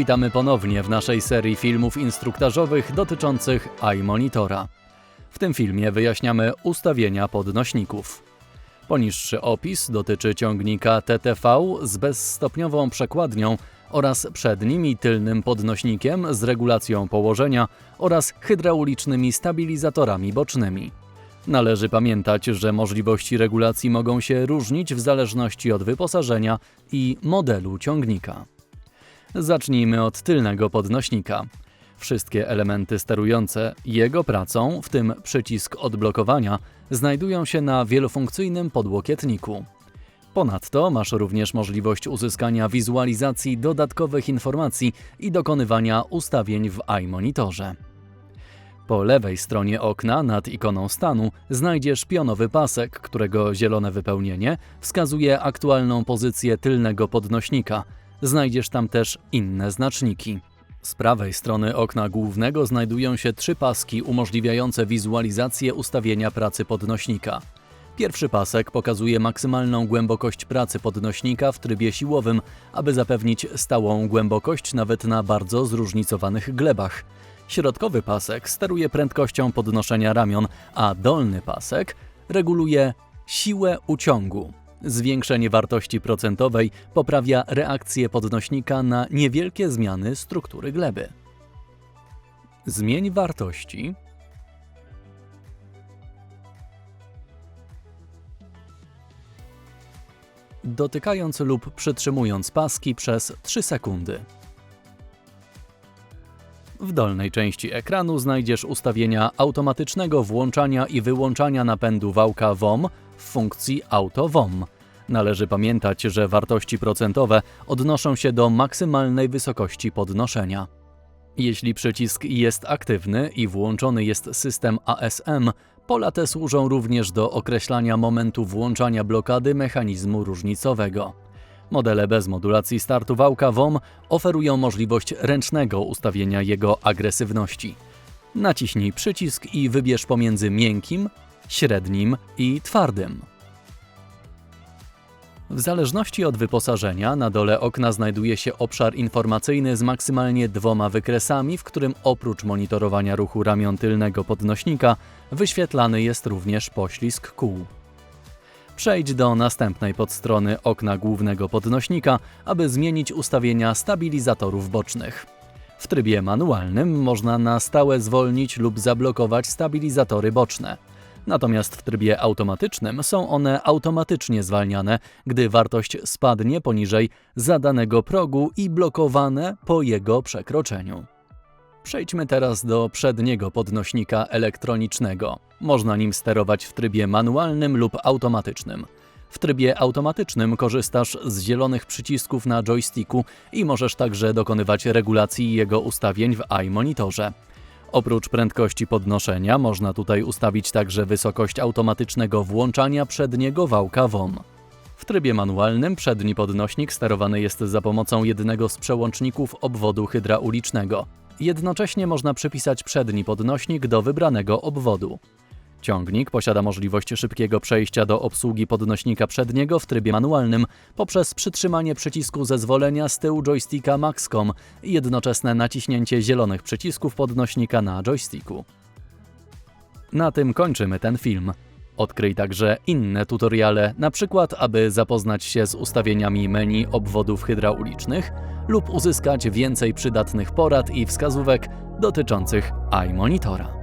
Witamy ponownie w naszej serii filmów instruktażowych dotyczących iMonitora. W tym filmie wyjaśniamy ustawienia podnośników. Poniższy opis dotyczy ciągnika TTV z bezstopniową przekładnią oraz przednim i tylnym podnośnikiem z regulacją położenia oraz hydraulicznymi stabilizatorami bocznymi. Należy pamiętać, że możliwości regulacji mogą się różnić w zależności od wyposażenia i modelu ciągnika. Zacznijmy od tylnego podnośnika. Wszystkie elementy sterujące jego pracą, w tym przycisk odblokowania, znajdują się na wielofunkcyjnym podłokietniku. Ponadto masz również możliwość uzyskania wizualizacji dodatkowych informacji i dokonywania ustawień w iMonitorze. Po lewej stronie okna nad ikoną stanu znajdziesz pionowy pasek, którego zielone wypełnienie wskazuje aktualną pozycję tylnego podnośnika. Znajdziesz tam też inne znaczniki. Z prawej strony okna głównego znajdują się trzy paski umożliwiające wizualizację ustawienia pracy podnośnika. Pierwszy pasek pokazuje maksymalną głębokość pracy podnośnika w trybie siłowym, aby zapewnić stałą głębokość nawet na bardzo zróżnicowanych glebach. Środkowy pasek steruje prędkością podnoszenia ramion, a dolny pasek reguluje siłę uciągu. Zwiększenie wartości procentowej poprawia reakcję podnośnika na niewielkie zmiany struktury gleby. Zmień wartości dotykając lub przytrzymując paski przez 3 sekundy. W dolnej części ekranu znajdziesz ustawienia automatycznego włączania i wyłączania napędu wałka WOM w funkcji Auto WOM. Należy pamiętać, że wartości procentowe odnoszą się do maksymalnej wysokości podnoszenia. Jeśli przycisk jest aktywny i włączony jest system ASM, pola te służą również do określania momentu włączania blokady mechanizmu różnicowego. Modele bez modulacji startu wałka WOM oferują możliwość ręcznego ustawienia jego agresywności. Naciśnij przycisk i wybierz pomiędzy miękkim, średnim i twardym. W zależności od wyposażenia, na dole okna znajduje się obszar informacyjny z maksymalnie dwoma wykresami, w którym oprócz monitorowania ruchu ramion tylnego podnośnika, wyświetlany jest również poślizg kół. Przejdź do następnej podstrony okna głównego podnośnika, aby zmienić ustawienia stabilizatorów bocznych. W trybie manualnym można na stałe zwolnić lub zablokować stabilizatory boczne. Natomiast w trybie automatycznym są one automatycznie zwalniane, gdy wartość spadnie poniżej zadanego progu i blokowane po jego przekroczeniu. Przejdźmy teraz do przedniego podnośnika elektronicznego. Można nim sterować w trybie manualnym lub automatycznym. W trybie automatycznym korzystasz z zielonych przycisków na joysticku i możesz także dokonywać regulacji jego ustawień w iMonitorze. Oprócz prędkości podnoszenia można tutaj ustawić także wysokość automatycznego włączania przedniego wałka WOM. W trybie manualnym przedni podnośnik sterowany jest za pomocą jednego z przełączników obwodu hydraulicznego. Jednocześnie można przypisać przedni podnośnik do wybranego obwodu. Ciągnik posiada możliwość szybkiego przejścia do obsługi podnośnika przedniego w trybie manualnym poprzez przytrzymanie przycisku zezwolenia z tyłu joysticka Maxcom i jednoczesne naciśnięcie zielonych przycisków podnośnika na joysticku. Na tym kończymy ten film. Odkryj także inne tutoriale, na przykład aby zapoznać się z ustawieniami menu obwodów hydraulicznych lub uzyskać więcej przydatnych porad i wskazówek dotyczących iMonitora.